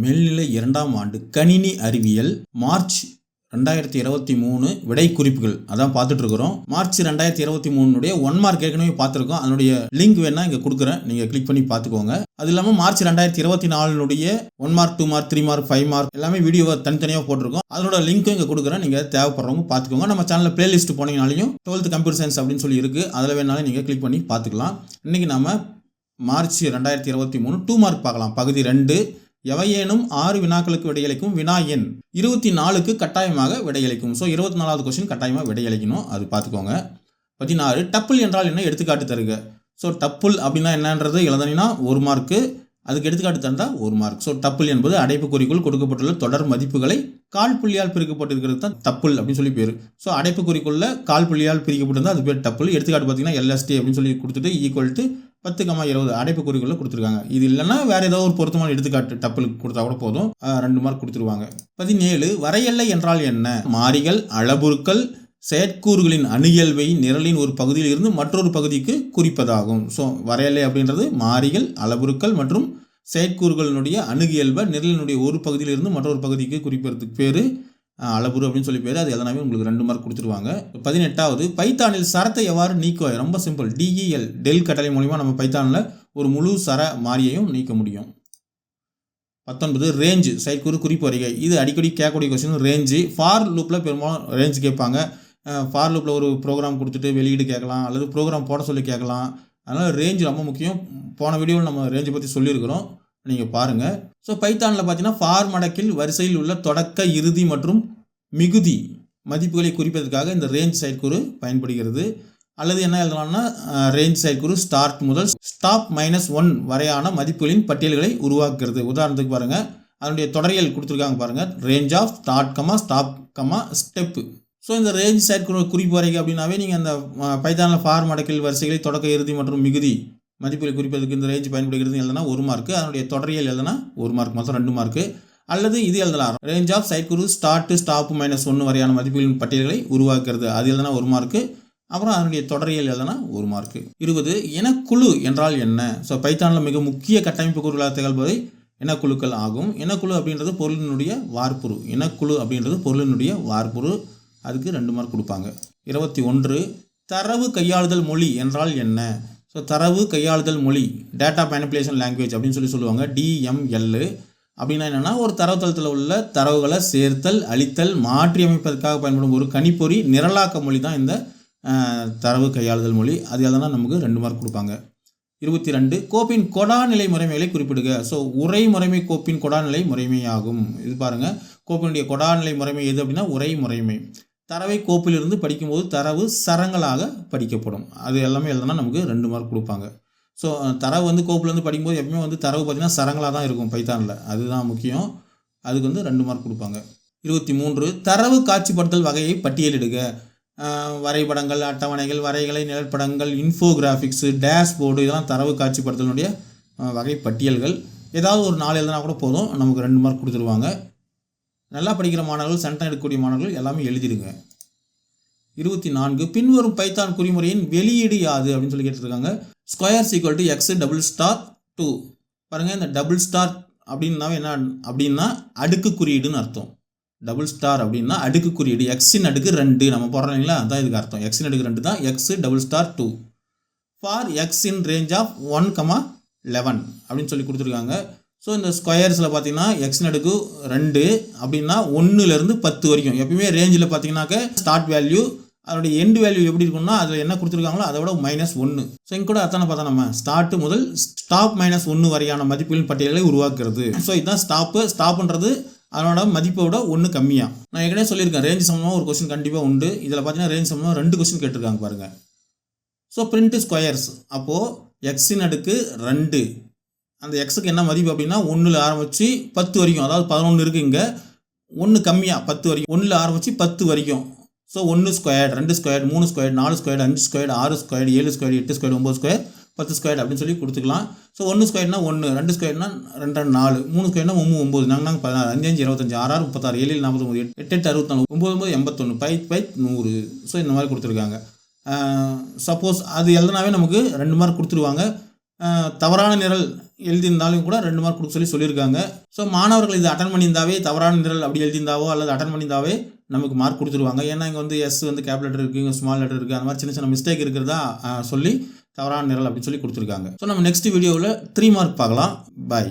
மேல்நிலை இரண்டாம் ஆண்டு கணினி அறிவியல் மார்ச் ரெண்டாயிரத்தி இருபத்தி மூணு விடை குறிப்புகள் அதான் பார்த்துட்டு இருக்கிறோம் மார்ச் ரெண்டாயிரத்தி இருபத்தி மூணுடைய ஒன் மார்க் ஏற்கனவே பார்த்துருக்கோம். அதனுடைய லிங்க் வேணா இங்கே கொடுக்குறேன். நீங்கள் கிளிக் பண்ணி பார்த்துக்கோங்க. அது இல்லாமல் மார்ச் ரெண்டாயிரத்தி இருபத்தி நாலுனுடைய one mark two mark three mark five mark எல்லாமே வீடியோவை தனித்தனியாக போட்டிருக்கோம். அதனோட லிங்க்கும் இங்கே கொடுக்குறேன். நீங்கள் தேவைப்படுறவங்க பார்த்துக்கோங்க. நம்ம சேனலில் பிளேலிஸ்ட் போனீங்கனாலையும் டுவெல்த் கம்ப்யூட்டர் சயின்ஸ் அப்படின்னு சொல்லி இருக்குது அதில் வேணாலும் நீங்கள் கிளிக் பண்ணி பார்த்துக்கலாம். இன்றைக்கி நம்ம மார்ச் ரெண்டாயிரத்தி இருபத்தி மூணு டூ மார்க் பார்க்கலாம். பகுதி ரெண்டு. எவையேனும் ஆறு வினாக்களுக்கு விடையளிக்கும் வினா எண் இருபத்தி நாலுக்கு கட்டாயமாக விடையளிக்கும். ஸோ இருபத்தி நாலாவது கொஸ்டின் கட்டாயமாக விடையளிக்கணும். அது பார்த்துக்கோங்க. பதினாறு டப்புள் என்றால் என்ன? எடுத்துக்காட்டு தருக. ஸோ டப்புல் அப்படின்னா என்னன்றது? எழுதணினா ஒரு மார்க்கு அதுக்கு எடுத்துக்காட்டு தந்தால் ஒரு மார்க் ஸோ டப்புல் என்பது அடைப்புக்குறிக்குள் கொடுக்கப்பட்டுள்ள தொடர் மதிப்புகளை கால் புள்ளியால் பிரிக்கப்பட்டிருக்கிறது தான் டப்புல் அப்படின்னு சொல்லி பேர். ஸோ அடைப்புக்குறிக்குள்ள கால் புள்ளியால் பிரிக்கப்பட்டிருந்தால் அது பேர் டப்புல் எடுத்துக்காட்டு பார்த்தீங்கன்னா எல்எஸ்டி அப்படின்னு சொல்லி கொடுத்துட்டு ஈக்குவல் டு பத்து கமா இருபது அடைப்புக்குறிக்குள்ள கொடுத்துருக்காங்க. இது இல்லைன்னா வேற ஏதோ ஒரு பொருத்தமான எடுத்துக்காட்டு டப்புலுக்கு கொடுத்தா கூட போதும். ரெண்டு மார்க் கொடுத்துருவாங்க. பதினேழு வரையெல்லை என்றால் என்ன? மாறிகள் அளவுருக்கள் செயற்கூறுகளின் அணுகியல்வை நிரலின் ஒரு பகுதியில் இருந்து மற்றொரு பகுதிக்கு குறிப்பதாகும். ஸோ வரையலை அப்படின்றது மாறிகள் அளவுருக்கள் மற்றும் செயற்கூறுகளினுடைய அணுகியல்பை நிரலினுடைய ஒரு பகுதியிலிருந்து மற்றொரு பகுதிக்கு குறிப்பிடறதுக்கு பேர் அளவுரு அப்படின்னு சொல்லி பேர். அது எதனாவே உங்களுக்கு ரெண்டு மார்க் கொடுத்துருவாங்க. பதினெட்டாவது பைத்தானில் சரத்தை எவ்வாறு நீக்குவாய்? ரொம்ப சிம்பிள் டிஇஎல் டெல் கட்டளை மூலிமா நம்ம பைத்தானில் ஒரு முழு சர மாறியையும் நீக்க முடியும். பத்தொன்பது ரேஞ்சு சைக்குறு குறிப்பு வரிகை. இது அடிக்கடி கேட்கக்கூடிய கொஸ்டின் ரேஞ்சு ஃபார் லூப்பில் பெரும்பாலும் ரேஞ்ச் கேட்பாங்க. ஃபார் லூப்பில் ஒரு ப்ரோக்ராம் கொடுத்துட்டு வெளியீடு கேட்கலாம். அல்லது ப்ரோக்ராம் போட சொல்லி கேட்கலாம். அதனால் ரேஞ்ச் ரொம்ப முக்கியம். போன வீடியோவில் நம்ம ரேஞ்சை பற்றி சொல்லியிருக்கிறோம். நீங்கள் பாருங்கள் ஸோ பைத்தானில் பார்த்தீங்கன்னா ஃபார் மடக்கில் வரிசையில் உள்ள தொடக்க இறுதி மற்றும் மிகுதி மதிப்புகளை குறிப்பதற்காக இந்த ரேஞ்ச் சைட்குரு பயன்படுகிறது. அல்லது என்ன எழுதலாம்னா ரேஞ்ச் செயற்கூறு ஸ்டார்ட் முதல் ஸ்டாப் மைனஸ் ஒன் வரையான மதிப்புகளின் பட்டியல்களை உருவாக்குகிறது. உதாரணத்துக்கு பாருங்கள் அதனுடைய தொடரியல் கொடுத்துருக்காங்க பாருங்கள் range of start comma stop comma step so இந்த ரேஞ்ச் சைட் குறிப்பு வரைக்கும் அப்படின்னாவே நீங்கள் அந்த பைத்தானில் ஃபார் மடக்கில் வரிசைகளை தொடக்க இறுதி மற்றும் மிகுதி மதிப்பீடு குறிப்பதற்கு இந்த ரேஞ்ச் பயன்படுகிறது எழுதுனா ஒரு மார்க்கு அதனுடைய தொடரியல் எழுதுனா ஒரு மார்க் மொத்தம் ரெண்டு மார்க்கு அல்லது இது எழுதலாம். ரேஞ்ச் ஆஃப் சைக்குரு ஸ்டார்ட் ஸ்டாப் மைனஸ் ஒன்று வரையான மதிப்புகளின் பட்டியல்களை உருவாக்குறது அது எழுதுனா ஒரு மார்க்கு அப்புறம் அதனுடைய தொடரியல் எழுதுனா ஒரு மார்க்கு இருபது இனக்குழு என்றால் என்ன? ஸோ பைத்தானில் மிக முக்கிய கட்டமைப்பு கூறுகளாக திகழ்வதை இனக்குழுக்கள் ஆகும். இனக்குழு அப்படின்றது பொருளினுடைய வார்ப்புரு. இனக்குழு அப்படின்றது பொருளினுடைய வார்ப்புரு. அதுக்கு ரெண்டு மார்க் கொடுப்பாங்க. இருபத்தி ஒன்று தரவு கையாளுதல் மொழி என்றால் என்ன? ஸோ தரவு கையாளுதல் மொழி டேட்டா மேனிப்புலேஷன் லாங்குவேஜ் அப்படின்னு சொல்லி சொல்லுவாங்க. டிஎம்எல்லு அப்படின்னா என்னென்னா ஒரு தரவுத்தளத்தில் உள்ள தரவுகளை சேர்த்தல் அழித்தல் மாற்றி அமைப்பதற்காக பயன்படும் ஒரு கணிப்பொறி நிரலாக்க மொழி தான் இந்த தரவு கையாளுதல் மொழி. அது எல்லாம் நமக்கு ரெண்டு மார்க் கொடுப்பாங்க. இருபத்தி ரெண்டு கோப்பின் கொடாநிலை முறைமைகளை குறிப்பிடுக. ஸோ உரை முறைமை கோப்பின் கொடாநிலை முறைமையாகும். இது பாருங்கள் கோப்பினுடைய கொடாநிலை முறைமை எது அப்படின்னா உரை முறைமை. தரவை கோப்பிலிருந்து படிக்கும்போது தரவு சரங்களாக படிக்கப்படும். அது எல்லாமே எழுதுனா நமக்கு ரெண்டு மார்க் கொடுப்பாங்க. ஸோ தரவு வந்து கோப்பிலேருந்து படிக்கும்போது எப்பவுமே வந்து தரவு பார்த்திங்கன்னா சரங்களாக தான் இருக்கும் பைத்தானில். அதுதான் முக்கியம். அதுக்கு வந்து ரெண்டு மார்க் கொடுப்பாங்க. இருபத்தி மூன்று தரவு காட்சிப்படுத்தல் வகையை பட்டியலிடுக. வரைபடங்கள் அட்டவணைகள் வரைகலை நிழற்படங்கள் இன்ஃபோகிராஃபிக்ஸு டேஷ்போர்டு இதெல்லாம் தரவு காட்சிப்படுத்தலுடைய வகை பட்டியல்கள். ஏதாவது ஒரு நாள் எழுதினா கூட போதும். நமக்கு ரெண்டு மார்க் கொடுத்துருவாங்க. நல்லா படிக்கிற மாணவர்கள் சென்டம் எடுக்கக்கூடிய மாணவர்கள் எல்லாமே எழுதிடுங்க. இருபத்தி நான்கு பின்வரும் பைத்தான் குறிமுறையின் வெளியீடு யாது அப்படின்னு சொல்லி கேட்டிருக்காங்க. Square equal to X double star two பாருங்கள் இந்த டபுள் ஸ்டார் அப்படின்னாவே என்ன அப்படின்னா அடுக்கு குறியீடுன்னு அர்த்தம். டபுள் ஸ்டார் அப்படின்னா அடுக்கு குறியீடு. எக்ஸின் அடுக்கு ரெண்டு. நம்ம போடுறோம் இல்லைங்களா? அதான் இதுக்கு அர்த்தம். எக்ஸின் அடுக்கு ரெண்டு தான் X double star two for X in range of one comma eleven அப்படின்னு சொல்லி கொடுத்துருக்காங்க. ஸோ இந்த ஸ்கொயர்ஸில் பார்த்தீங்கன்னா எக்ஸ் அடுக்கு ரெண்டு அப்படின்னா ஒன்றுலேருந்து பத்து வரைக்கும். எப்பயுமே ரேஞ்சில் பார்த்தீங்கன்னாக்க ஸ்டார்ட் வேல்யூ அதோடைய எண்டு வேல்யூ எப்படி இருக்கும்னா அதில் என்ன கொடுத்துருக்காங்களோ அதை விட மைனஸ் ஒன்று ஸோ இங்க கூட அத்தனை பார்த்தா நம்ம ஸ்டார்ட் முதல் ஸ்டாப் மைனஸ் ஒன்று வரையான மதிப்புகளின் பட்டியலை உருவாக்குறது. ஸோ இதுதான் ஸ்டாப்பு ஸ்டாப்புன்றது அதனோட மதிப்பை விட ஒன்று கம்மியாக நான் ஏற்கனவே சொல்லியிருக்கேன் ரேஞ்ச் சம்மந்தமாக ஒரு கொஸ்டின் கண்டிப்பாக உண்டு. இதில் பார்த்தீங்கன்னா ரேஞ்ச் சம்பந்தமாக ரெண்டு கொஸ்டின் கேட்டிருக்காங்க பாருங்கள் ஸோ பிரிண்ட் ஸ்கொயர்ஸ் அப்போது எக்ஸின் அடுக்கு ரெண்டு. அந்த எக்ஸுக்கு என்ன மதிப்பு அப்படின்னா ஒன்றில் ஆரம்பித்து பத்து வரைக்கும் அதாவது பதினொன்று இருக்குது இங்கே. ஒன்று கம்மியாக பத்து வரைக்கும். ஒன்றில் ஆரம்பித்து பத்து வரைக்கும். ஸோ ஒன்று ஸ்கொயர் ரெண்டு ஸ்கொயர் மூணு ஸ்கொயர் நாலு ஸ்கொயர் அஞ்சு ஸ்கொயர் ஆறு ஸ்கொயர் ஏழு ஸ்கொயர் எட்டு ஸ்கொயர் ஒம்பது ஸ்கொயர் பத்து ஸ்கொயர் அப்படின்னு சொல்லி கொடுத்துக்கலாம். ஸோ ஒன்று ஸ்கொயர்னா ஒன்று ரெண்டு ஸ்கொயர்னா ரெண்டு ரெண்டு நாலு மூணு ஸ்கொயர்னா ஒம்பது ஒம்பது நாங்கள் நாங்கள் பதினாறு அஞ்சு அஞ்சு இருபத்தஞ்சு ஆறு ஆறு முப்பத்தாறு ஏழு ஏழு நாற்பத்தொம்பது எட்டு எட்டு எட்டு அறுபத்தாலு ஒம்பது ஒம்பது எண்பத்தொன்று பை பை நூறு. ஸோ இந்த மாதிரி கொடுத்துருக்காங்க. சப்போஸ் அது எழுதுனாவே நமக்கு ரெண்டு மார்க் கொடுத்துருவாங்க. தவறான நிரல் எழுதியிருந்தாலும் கூட ரெண்டு மார்க் கொடுக்க சொல்லி சொல்லியிருக்காங்க. ஸோ மாணவர்கள் இது அட்டன் பண்ணியிருந்தாவே தவறான நிரல் அப்படி எழுதியிருந்தாவோ அல்லது அட்டன் பண்ணியிருந்தாவே நமக்கு மார்க் கொடுத்துருவாங்க. ஏன்னா இங்கே வந்து எஸ் வந்து கேப் லெட்டர் இருக்குது இங்கே ஸ்மால் லெட்டர் இருக்குது அந்த மாதிரி சின்ன சின்ன மிஸ்டேக் இருக்கிறதா சொல்லி தவறான நிரல் அப்படின்னு சொல்லி கொடுத்துருக்காங்க. ஸோ நம்ம நெக்ஸ்ட் வீடியோவில் த்ரீ மார்க் பார்க்கலாம். பாய்